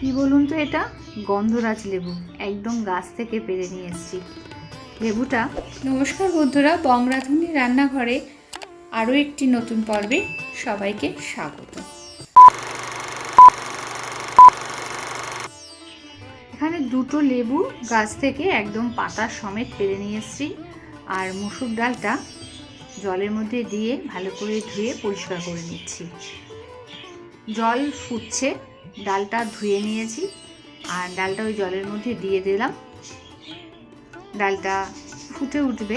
কি বলুন তো এটা? গন্ধরাজ লেবু একদম গাছ থেকে পেরে নিয়ে এসেছি। লেবুটা নমস্কার বন্ধুরা বংরাধুনি রান্নাঘরে আরও একটি নতুন পর্বে সবাইকে স্বাগত। এখানে দুটো লেবু গাছ থেকে একদম পাতা সমেত পেরে নিয়ে এসেছি। আর মুসুর ডালটা জলের মধ্যে দিয়ে ভালো করে ধুয়ে পরিষ্কার করে নিচ্ছি। জল ফুটছে। ডালটা ধুয়ে নিয়েছি আর ডালটা ওই জলের মধ্যে দিয়ে দিলাম। ডালটা ফুটে উঠবে।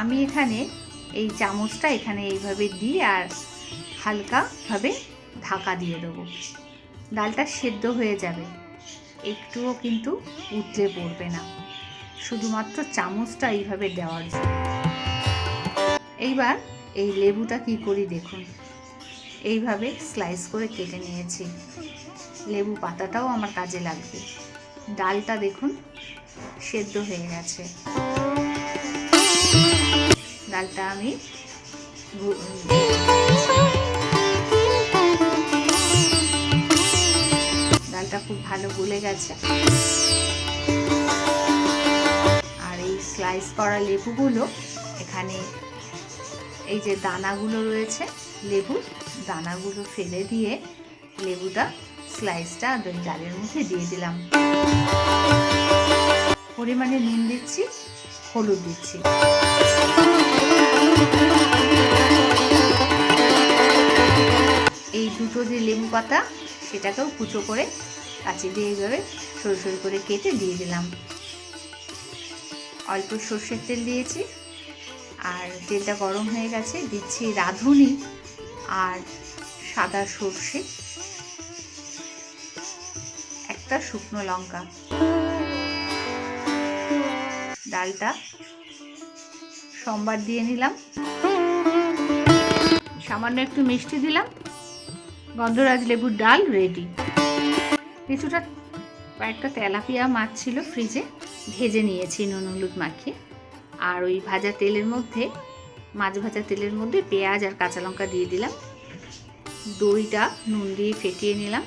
আমি এখানে এই চামচটা এখানে এইভাবে দিয়ে আর হালকাভাবে ঢাকা দিয়ে দেবো। ডালটা সেদ্ধ হয়ে যাবে। একটুও কিন্তু উতলে পড়বে না। শুধুমাত্র চামচটা এইভাবে দেওয়ার জন্য। এইবার এই লেবুটা কি করি দেখুন। এইভাবে স্লাইস করে কেটে নিয়েছি। লেবু পাতাটাও আমার কাজে লাগবে। ডালটা দেখুন, সেদ্ধ হয়ে গেছে। ডালটা আমি ডালটা খুব ভালো গলে গেছে। আর এই স্লাইস করা লেবুগুলো এখানে এই যে দানাগুলো রয়েছে, লেবুর দানাগুলো ফেলে দিয়ে লেবুটা স্লাইসটা ডালের মধ্যে দিয়ে দিলাম। পরিমাণে নুন দিচ্ছি, হলুদ দিচ্ছি। এই দুটো যে লেবু পাতা, সেটাকেও কুচো করে কাচি দিয়ে এইভাবে সরু সরু করে কেটে দিয়ে দিলাম। অল্প সর্ষের তেল দিয়েছি, আর তেলটা গরম হয়ে গেছে, দিচ্ছি রাঁধুনি। আর সাদা সর্ষে, একটা শুকনো লঙ্কা, ডালটা, সোমবার দিয়ে নিলাম। সামান্য একটু মিষ্টি দিলাম। গন্ধরাজ লেবুর ডাল রেডি কিছুটা, কয়েকটা তেলাপিয়া মাছ ছিল ফ্রিজে ভেজে নিয়েছি নুন হলুদ মাখিয়ে। আর ওই ভাজা তেলের মধ্যে, মাছ ভাজা তেলের মধ্যে পেঁয়াজ আর কাঁচা লঙ্কা দিয়ে দিলাম। দইটা নুন দিয়ে ফেটিয়ে নিলাম।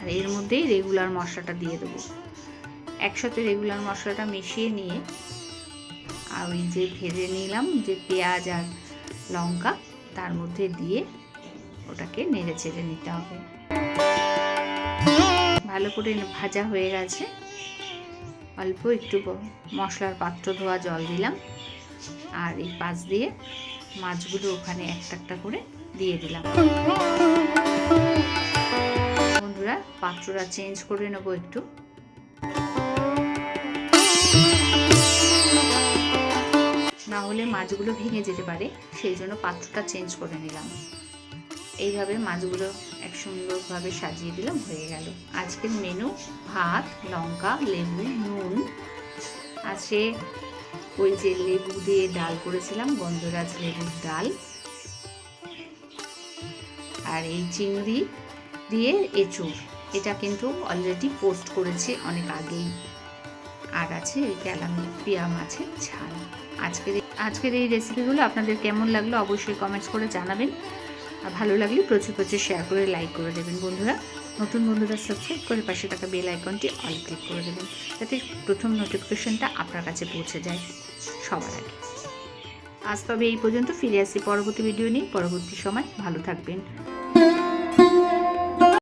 আর এর মধ্যেই রেগুলার মশলাটা দিয়ে দেবো। একসাথে রেগুলার মশলাটা মিশিয়ে নিয়ে আর ওই যে ভেজে নিলাম যে পেঁয়াজ আর লঙ্কা, তার মধ্যে দিয়ে ওটাকে নেড়ে ছেড়ে নিতে হবে। ভালো করে ভাজা হয়ে গেছে। অল্প একটু মশলার পাত্র ধোয়া জল দিলাম। আর এই পাশ দিয়ে মাছগুলো ওখানে একটা একটা করে দিয়ে দিলাম। বন্ধুরা, পাত্রটা চেঞ্জ করে নেব একটু। না হলে মাছগুলো ভেঙে যেতে পারে, সেই জন্য পাত্রটা চেঞ্জ করে নিলাম। এইভাবে মাছগুলো এক সুন্দরভাবে সাজিয়ে দিলাম, হয়ে গেল। আজকের মেনু ভাত, লঙ্কা, লেবু, নুন। আছে ওই যে লেবু দিয়ে ডাল করেছিলাম, গন্ধরাজ লেবুর ডাল। আর এই চিংড়ি দিয়ে এঁচুড় এটা কিন্তু অলরেডি পোস্ট করেছি অনেক আগেই। আর আছে এই ক্যালামি পিয়া মাছের ঝাল আজকের আজকের এই রেসিপিগুলো আপনাদের কেমন লাগল অবশ্যই কমেন্টস করে জানাবেন। আর ভালো লাগলে প্রচুর প্রচুর শেয়ার করে লাইক করে দেবেন বন্ধুরা। নতুন বন্ধুরা সাবস্ক্রাইব করে পাশে থাকা বেল আইকনটি অল ক্লিক করে দেবেন, যাতে প্রথম নোটিফিকেশনটা আপনার কাছে পৌঁছে যায় সবার আগে। আজ তবে এই পর্যন্ত, ফিরে আসি পরবর্তী ভিডিও নিয়ে। পরবর্তী সময় ভালো থাকবেন।